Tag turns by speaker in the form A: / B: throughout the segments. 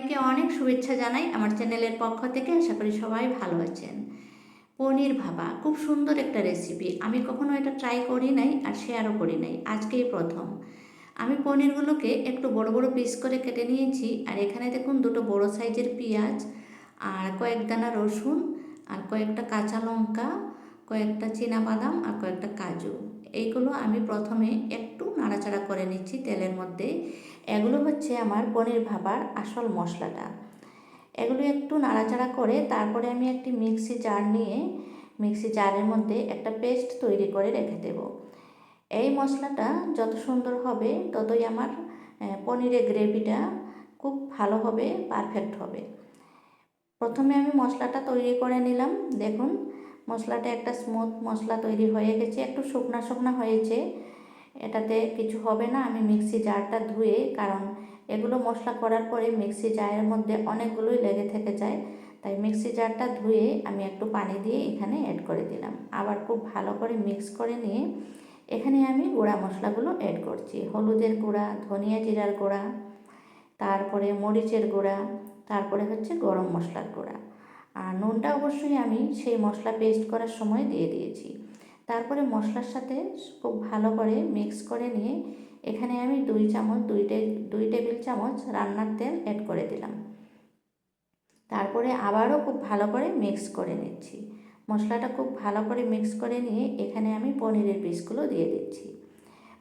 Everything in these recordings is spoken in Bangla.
A: সবাইকে অনেক শুভেচ্ছা জানাই আমার চ্যানেলের পক্ষ থেকে। আশা করি সবাই ভালো আছেন। পনির ভাবা খুব সুন্দর একটা রেসিপি আমি কখনো এটা ট্রাই করি নাই আর শেয়ারও করি নাই। আজকেই প্রথম। আমি পনিরগুলোকে একটু বড় বড় পিস করে কেটে নিয়েছি। আর এখানে দেখুন দুটো বড় সাইজের পেঁয়াজ আর কয়েক দানা রসুন আর কয়েকটা কাঁচা লঙ্কা, কয়েকটা বাদাম আর কয়েকটা কাজু। এইগুলো আমি প্রথমে একটু নাড়াচাড়া করে নিচ্ছি তেলের মধ্যে। এগুলো হচ্ছে আমার পনির ভাবার আসল মশলাটা। এগুলো একটু নাড়াচাড়া করে তারপরে আমি একটি মিক্সি জার নিয়ে, মিক্সি জারের মধ্যে একটা পেস্ট তৈরি করে রেখে দেব। এই মশলাটা যত সুন্দর হবে, ততই আমার পনিরের গ্রেভিটা খুব ভালো হবে, পারফেক্ট হবে। প্রথমে আমি মশলাটা তৈরি করে নিলাম। দেখুন, মশলাটা একটা স্মুথ মশলা তৈরি হয়ে গেছে, একটু শুকনা শুকনা হয়েছে। এটাতে কিছু হবে না, আমি মিক্সি জারটা ধুয়ে, কারণ এগুলো মশলা করার পরে মিক্সি জারের মধ্যে অনেকগুলোই লেগে থেকে যায়। তাই মিক্সি জারটা ধুয়ে আমি একটু পানি দিয়ে এখানে অ্যাড করে দিলাম। আবার খুব ভালো করে মিক্স করে নিয়ে এখানে আমি গুঁড়া মশলাগুলো অ্যাড করছি। হলুদের গুঁড়া, ধনিয়া জিরার গুঁড়া, তারপরে মরিচের গুঁড়া, তারপরে হচ্ছে গরম মশলার গুঁড়া। আর নুনটা অবশ্যই আমি সেই মশলা পেস্ট করার সময় দিয়ে দিয়েছি। তারপরে মশলার সাথে খুব ভালো করে মিক্স করে নিয়ে এখানে আমি দুই চামচ, দুই দুই টেবিল চামচ রান্নার তেল অ্যাড করে দিলাম। তারপরে আবারও খুব ভালো করে মিক্স করে নিচ্ছি। মশলাটা খুব ভালো করে মিক্স করে নিয়ে এখানে আমি পনিরের পিসগুলো দিয়ে দিচ্ছি।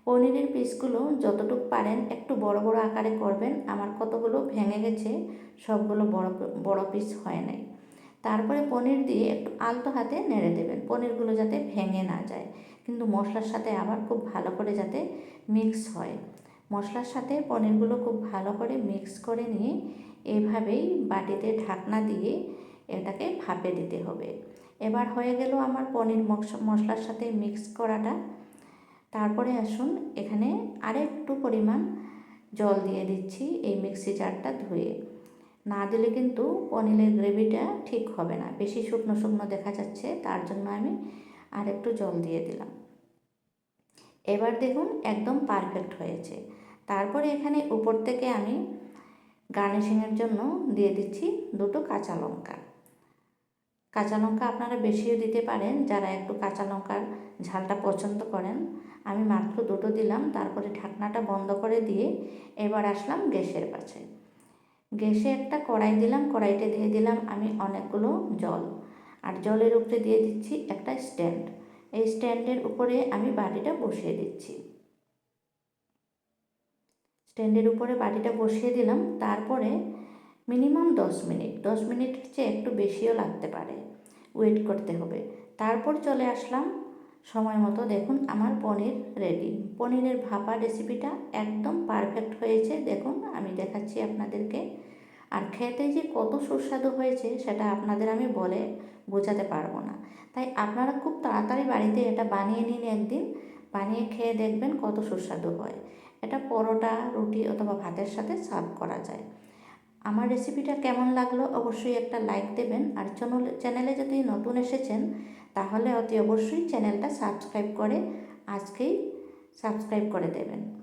A: পনিরের পিসগুলো যতটুকু পারেন একটু বড় বড় আকারে করবেন, আমার কতগুলো ভেঙে গেছে সবগুলো বড় বড় পিস হয় নাই। তারপরে পনির দিয়ে একটু আলতো হাতে নেড়ে দেবেন। পনিরগুলো যাতে ভেঙে না যায়। কিন্তু মশলার সাথে আবার খুব ভালো করে যাতে মিক্স হয়। মশলার সাথে পনিরগুলো খুব ভালো করে মিক্স করে নিয়ে এভাবেই বাটিতে ঢাকনা দিয়ে এটাকে ভাপে দিতে হবে। এবার হয়ে গেল আমার পনির মশলার সাথে মিক্স করাটা। তারপরে আসুন, এখানে আরেকটু পরিমাণ জল দিয়ে দিচ্ছি এই মিক্সি জারটা ধুয়ে। না দিলে কিন্তু পনিরের গ্রেভিটা ঠিক হবে না। বেশি শুকনো শুকনো দেখা যাচ্ছে, তার জন্য আমি আর একটু জল দিয়ে দিলাম। এবার দেখুন, একদম পারফেক্ট হয়েছে। তারপরে এখানে উপর থেকে আমি গার্নিশিংয়ের জন্য দিয়ে দিচ্ছি দুটো কাঁচা লঙ্কা। কাঁচা লঙ্কা আপনারা বেশিও দিতে পারেন, যারা একটু কাঁচা লঙ্কার ঝালটা পছন্দ করেন। আমি মাত্র দুটো দিলাম, তারপরে ঢাকনাটা বন্ধ করে দিয়ে এবার আসলাম গ্যাসের পাশে গ্যাসে একটা কড়াই দিলাম, কড়াইতে দিয়ে দিলাম আমি অনেকগুলো জল। আর জলের উপরে দিয়ে দিচ্ছি একটা স্ট্যান্ড। এই স্ট্যান্ডের উপরে আমি বাটিটা বসিয়ে দিচ্ছি। স্ট্যান্ডের উপরে বাটিটা বসিয়ে দিলাম, তারপরে মিনিমাম দশ মিনিট। দশ মিনিটের চেয়ে একটু বেশিও লাগতে পারে। ওয়েট করতে হবে। তারপর চলে আসলাম, সময় মতো দেখুন আমার পনির রেডি। পনিরের ভাপা রেসিপিটা একদম পারফেক্ট হয়েছে, দেখুন। আমি দেখাচ্ছি আপনাদেরকে। আর খেতে যে কত সুস্বাদু হয়েছে, সেটা আপনাদের আমি বলে বোঝাতে পারব না। তাই আপনারা খুব তাড়াতাড়ি বাড়িতে এটা বানিয়ে নিন একদিন। বানিয়ে খেয়ে দেখবেন কত সুস্বাদু হয়। এটা পরোটা, রুটি অথবা ভাতের সাথে সার্ভ করা যায়। আমার রেসিপিটা কেমন লাগল অবশ্যই একটা লাইক দেবেন। আর চ্যানেল, চ্যানেলে যদি নতুন এসেছেন, তাহলে অতি অবশ্যই চ্যানেলটা সাবস্ক্রাইব করে আজকেই সাবস্ক্রাইব করে দেবেন।